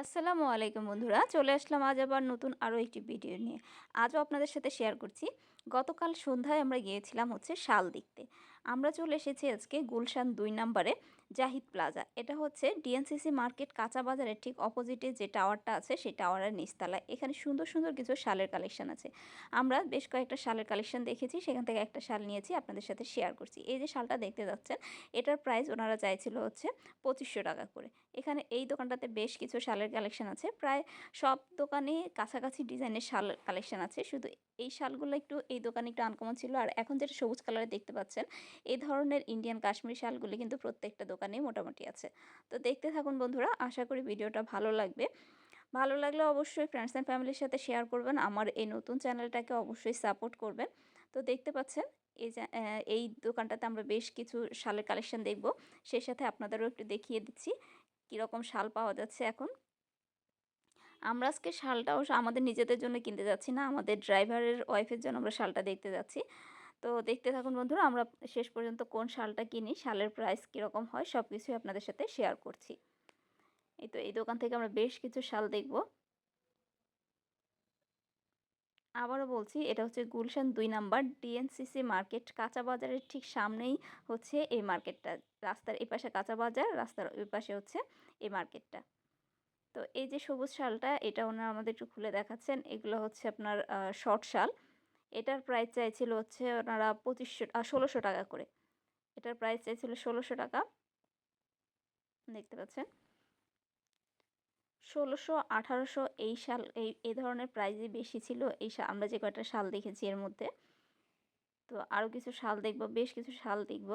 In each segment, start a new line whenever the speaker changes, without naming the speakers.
আসসালামু আলাইকুম বন্ধুরা, চলে আসলাম আজ আবার নতুন আরও একটি ভিডিও নিয়ে। আজও আপনাদের সাথে শেয়ার করছি। গতকাল সন্ধ্যায় আমরা গিয়েছিলাম হচ্ছে শাল দেখতে। আমরা চলে এসেছি আজকে গুলশান দুই নম্বরে জাহিদ প্লাজা। এটা হচ্ছে ডিএনসিসি মার্কেট কাঁচা বাজারের ঠিক অপোজিটে যে টাওয়ারটা আছে, সেই টাওয়ারের নিচতলায়। এখানে সুন্দর সুন্দর কিছু শালের কালেকশন আছে। আমরা বেশ কয়েকটা শালের কালেকশন দেখেছি, সেখান থেকে একটা শাল নিয়েছি, আপনাদের সাথে শেয়ার করছি। এই যে শালটা দেখতে যাচ্ছেন, এটার প্রাইস ওনারা চাইছিল হচ্ছে পঁচিশশো টাকা করে। এখানে এই দোকানটাতে বেশ কিছু শালের কালেকশন আছে। প্রায় সব দোকানে কাছাকাছি ডিজাইনের শাল কালেকশন আছে। শুধু এই শালগুলো একটু, এই দোকানে একটু আনকমন ছিল। আর এখন যেটা সবুজ কালারে দেখতে পাচ্ছেন এই ধরনের ইন্ডিয়ান কাশ্মীরি শালগুলি কিন্তু প্রত্যেকটা দোকানেই মোটামুটি আছে। তো দেখতে থাকুন বন্ধুরা, আশা করি ভিডিওটা ভালো লাগবে। ভালো লাগলে অবশ্যই ফ্রেন্ডস অ্যান্ড ফ্যামিলির সাথে শেয়ার করবেন, আমার এই নতুন চ্যানেলটাকে অবশ্যই সাপোর্ট করবেন। তো দেখতে পাচ্ছেন, এই এই দোকানটাতে আমরা বেশ কিছু শালের কালেকশন দেখব। সেই সাথে আপনাদেরও একটু দেখিয়ে দিচ্ছি, কীরকম শাল পাওয়া যাচ্ছে এখন। আমরা আজকে শালটাও আমাদের নিজেদের জন্য কিনতে যাচ্ছি না, আমাদের ড্রাইভারের ওয়াইফের জন্য আমরা শালটা দেখতে যাচ্ছি। তো দেখতে থাকুন বন্ধুরা, আমরা শেষ পর্যন্ত কোন শালটা কিনি, শালের প্রাইস কীরকম হয় সব কিছুই আপনাদের সাথে শেয়ার করছি। এই তো, এই দোকান থেকে আমরা বেশ কিছু শাল দেখব। আবারও বলছি, এটা হচ্ছে গুলশান দুই নাম্বার ডিএনসিসি মার্কেট কাঁচা বাজারের ঠিক সামনেই হচ্ছে এই মার্কেটটা রাস্তার এপাশে কাঁচা বাজার, রাস্তার ওই পাশে হচ্ছে এই মার্কেটটা তো এই যে সবুজ শালটা, এটা ওনারা আমাদের একটু খুলে দেখাচ্ছেন। এগুলো হচ্ছে আপনার শর্ট শাল। এটার প্রাইস চাইছিল হচ্ছে ওনারা পঁচিশশো ষোলোশো টাকা করে। এটার প্রাইস চাইছিল ষোলোশো টাকা। দেখতে পাচ্ছেন? ষোলোশো, আঠারোশো এই শাল, এই এই ধরনের প্রাইজই বেশি ছিল। এই আমরা যে কয়টা শাল দেখেছি এর মধ্যে। তো আরও কিছু শাল দেখব, বেশ কিছু শাল দেখব।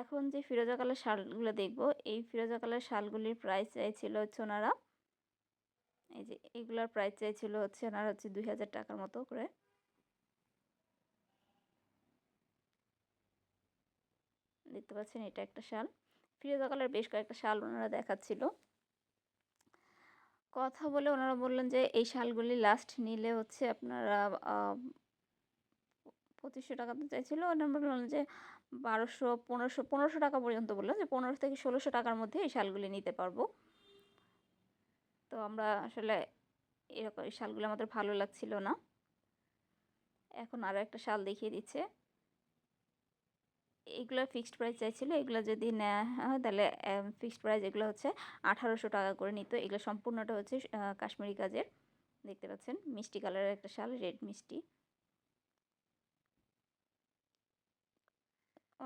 এখন যে ফিরোজা কালার শালগুলো দেখব, এই ফিরোজা কালার শালগুলির প্রাইস চাইছিল হচ্ছে ওনারা, এই যে এগুলোর প্রাইস চাইছিল হচ্ছে ওনারা হচ্ছে দুই হাজার টাকার মতো করে। দেখতে পাচ্ছেন এটা একটা শাল। ফিরোজা কালার বেশ কয়েকটা শাল ওনারা দেখাচ্ছিল। কথা বলে ওনারা বললেন যে এই শালগুলি লাস্ট নিলে হচ্ছে আপনারা পঁচিশশো টাকা তো চাইছিল। ওনারা বললেন যে বারোশো, পনেরোশো পনেরোশো টাকা পর্যন্ত বললেন যে পনেরোশো থেকে ষোলোশো টাকার মধ্যে এই শালগুলি নিতে পারব। তো আমরা আসলে এরকম এই শালগুলো আমাদের ভালো লাগছিল না। এখন আরও একটা শাল দেখিয়ে দিচ্ছে। এগুলোর ফিক্সড প্রাইস চাইছিল, এগুলো যদি নেওয়া হয় তাহলে ফিক্সড প্রাইস এগুলো হচ্ছে আঠারোশো টাকা করে নিত। এগুলো সম্পূর্ণটা হচ্ছে কাশ্মীরি কাজের দেখতে পাচ্ছেন, মিষ্টি কালারের একটা শাল রেড মিষ্টি।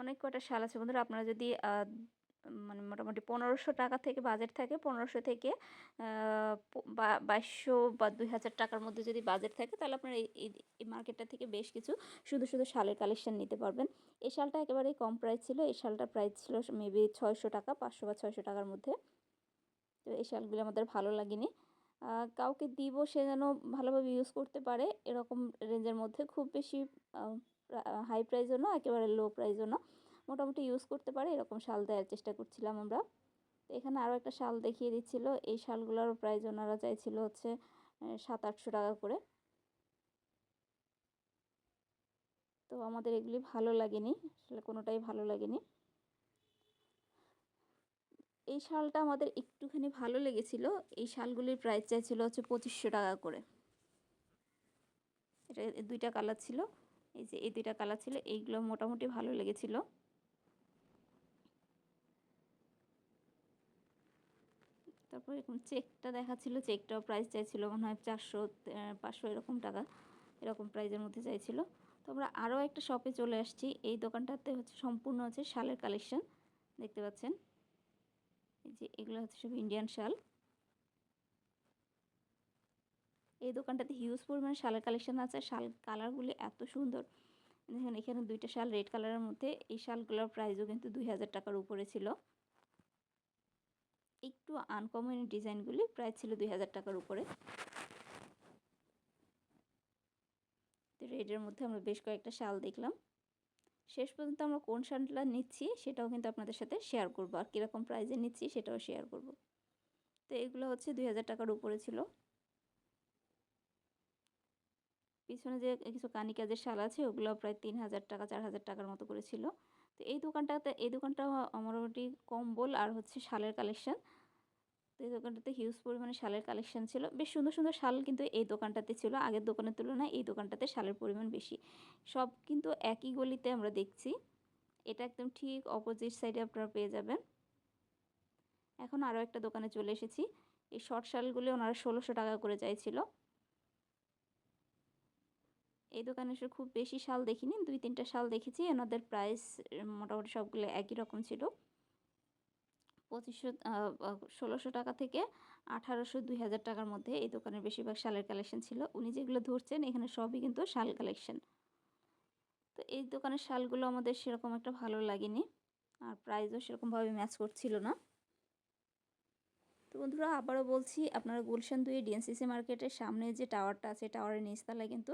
অনেক কটা শাল আছে। বন্ধুরা, আপনারা যদি মানে মোটামুটি পনেরোশো টাকা থেকে বাজেট থাকে, পনেরোশো থেকে বাইশশো বা দুই হাজার টাকার মধ্যে যদি বাজেট থাকে, তাহলে আপনারা এই মার্কেটটা থেকে বেশ কিছু শুধু শুধু শালের কালেকশান নিতে পারবেন। এই শালটা একেবারেই কম প্রাইস ছিল। এই শালটার প্রাইস ছিল মেবি ছয়শো টাকা, পাঁচশো বা ছয়শো টাকার মধ্যে। তো এই শালগুলো আমাদের ভালো লাগেনি। কাউকে দিব সে যেন ভালোভাবে ইউজ করতে পারে, এরকম রেঞ্জের মধ্যে। খুব বেশি হাই প্রাইসও না, একেবারে লো প্রাইসও না। মোটামুটি ইউজ করতে পারে, এরকম শাল দেওয়ার চেষ্টা করছিলাম আমরা। তো এখানে আরও একটা শাল দেখিয়ে দিচ্ছিল, এই শালগুলোর প্রাইস ওনারা চাইছিল হচ্ছে সাত, আটশো টাকা করে। তো আমাদের এগুলি ভালো লাগেনি, আসলে কোনোটাই ভালো লাগেনি। এই শালটা আমাদের একটুখানি ভালো লেগেছিল, এই শালগুলির প্রাইস চাইছিল হচ্ছে পঁচিশশো টাকা করে। এটা, দুইটা কালার ছিল। এই যে এই দুইটা কালার ছিল, এইগুলো মোটামুটি ভালো লেগেছিলো। তারপর এরকম চেকটা দেখাচ্ছিল, চেকটাও প্রাইস চাইছিল, মনে হয় চারশো পাঁচশো এরকম টাকা, এরকম প্রাইজের মধ্যে চাইছিল। তো আমরা আরও একটা শপে চলে আসছি, এই দোকানটাতে হচ্ছে সম্পূর্ণ হচ্ছে শালের কালেকশন দেখতে পাচ্ছেন? এই যে এগুলো হচ্ছে সব ইন্ডিয়ান শাল। এই দোকানটাতে হিউজ পরিমাণে শালের কালেকশান আছে। শাল কালারগুলি এত সুন্দর। দেখুন, এখানে দুইটা শাল রেড কালারের মধ্যে। এই শালগুলোর প্রাইসও কিন্তু দুই হাজার টাকার উপরে ছিল। একটু আনকমন ডিজাইনগুলি প্রায় ছিল দুই হাজার টাকার উপরে। তো রেডের মধ্যে আমরা বেশ কয়েকটা শাল দেখলাম। শেষ পর্যন্ত আমরা কোন শালটা নিচ্ছি সেটাও কিন্তু আপনাদের সাথে শেয়ার করব। আর কীরকম প্রাইজে নিচ্ছি সেটাও শেয়ার করব। তো এগুলো হচ্ছে দুই হাজার টাকার উপরে ছিল। পিছনে যে কিছু কানি কাজের শাল আছে, ওগুলো প্রায় তিন হাজার টাকা চার হাজার টাকার মতো করে ছিল। তো এই দোকানটাতে, এই দোকানটা মোটামুটি কম্বল আর হচ্ছে শালের কালেকশন। তো এই দোকানটাতে হিউজ পরিমাণে শালের কালেকশন ছিল। বেশ সুন্দর সুন্দর শাল কিন্তু এই দোকানটাতে ছিল। আগের দোকানের তুলনায় এই দোকানটাতে শালের পরিমাণ বেশি। সব কিন্তু একই গলিতে আমরা দেখছি। এটা একদম ঠিক অপোজিট সাইডে আপনারা পেয়ে যাবেন। এখন আরও একটা দোকানে চলে এসেছি। এই শর্ট শালগুলি ওনারা ষোলোশো টাকা করে চাইছিল। এই দোকানে এসে খুব বেশি শাল দেখিনি, দুই তিনটা শাল দেখেছি ওনাদের প্রাইস মোটামুটি সবগুলো একই রকম ছিল। পঁচিশশো ষোলোশো টাকা থেকে আঠারোশো, দুই হাজার টাকার মধ্যে এই দোকানের বেশিরভাগ শালের কালেকশন ছিল। উনি যেগুলো ধরছেন, এখানে সবই কিন্তু শাল কালেকশন তো এই দোকানের শালগুলো আমাদের সেরকম একটা ভালো লাগেনি, আর প্রাইসও সেরকমভাবে ম্যাচ করছিল না। তো বন্ধুরা, আবারও বলছি, আপনারা গুলশান দুই ডিএনসিসি মার্কেটের সামনে যে টাওয়ারটা আছে টাওয়ারের নিচতলায় কিন্তু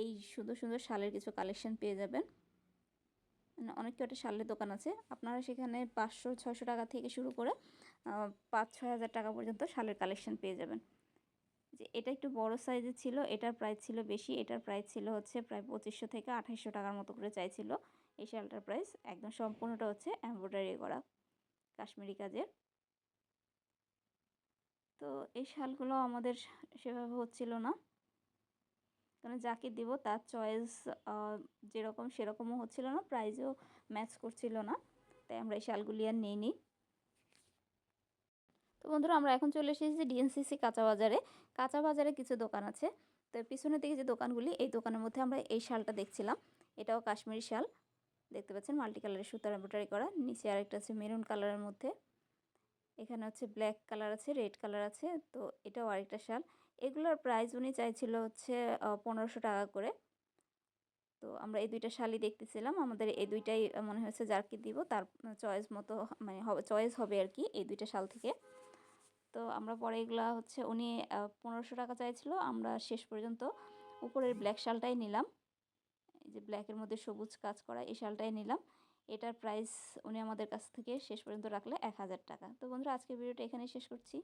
এই সুন্দর সুন্দর শালের কিছু কালেকশন পেয়ে যাবেন। মানে অনেক কটা শালের দোকান আছে। আপনারা সেখানে পাঁচশো, ছয়শো টাকা থেকে শুরু করে পাঁচ, ছয় হাজার টাকা পর্যন্ত শালের কালেকশন পেয়ে যাবেন। যে এটা একটু বড় সাইজের ছিল, এটার প্রাইস ছিল বেশি, এটার প্রাইস ছিল হচ্ছে প্রায় পঁচিশশো থেকে আঠাইশশো টাকার মতো করে চাইছিল। এই শালটার প্রাইস একদম সম্পূর্ণটা হচ্ছে এমব্রয়ডারি করা, কাশ্মীরি কাজের। তো এই শালগুলো আমাদের সেভাবে হচ্ছিল না। কারণ যাকে দিব তার চয়েস যেরকম সেরকমও হচ্ছিল না প্রাইজও ম্যাচ করছিল না। তাই আমরা এই শালগুলি আর নিই নি তো বন্ধুরা, আমরা এখন চলে এসেছি ডিএনসিসি কাঁচা বাজারে। কাঁচা বাজারে কিছু দোকান আছে। তো পিছনের দিকে যে দোকানগুলি, এই দোকানের মধ্যে আমরা এই শালটা দেখছিলাম। এটাও কাশ্মীরি শাল। দেখতে পাচ্ছেন মাল্টি কালারের সুতার এম্ব্রয়ডারি করা। নিচে আরেকটা আছে মেরুন কালারের মধ্যে। এখানে হচ্ছে ব্ল্যাক কালার আছে রেড কালার আছে। তো এটাও আরেকটা শাল। এগুলোর প্রাইস উনি চাইছিল হচ্ছে পনেরোশো টাকা করে। তো আমরা এই দুইটা শালই দেখতেছিলাম, আমাদের এই দুইটাই মনে হয়েছে যারকে দিব, তার চয়েস মতো মানে হবে চয়েস হবে আর কি এই দুইটা শাল থেকে। তো আমরা পরে এগুলা হচ্ছে উনি পনেরোশো টাকা চাইছিল, আমরা শেষ পর্যন্ত উপরের ব্ল্যাক শালটাই নিলাম। এই যে ব্ল্যাকের মধ্যে সবুজ কাজ করা এই শালটাই নিলাম। এটার প্রাইস উনি আমাদের কাছ থেকে শেষ পর্যন্ত রাখলে এক হাজার টাকা। তো বন্ধুরা, আজকের ভিডিওটা এখানেই শেষ করছি।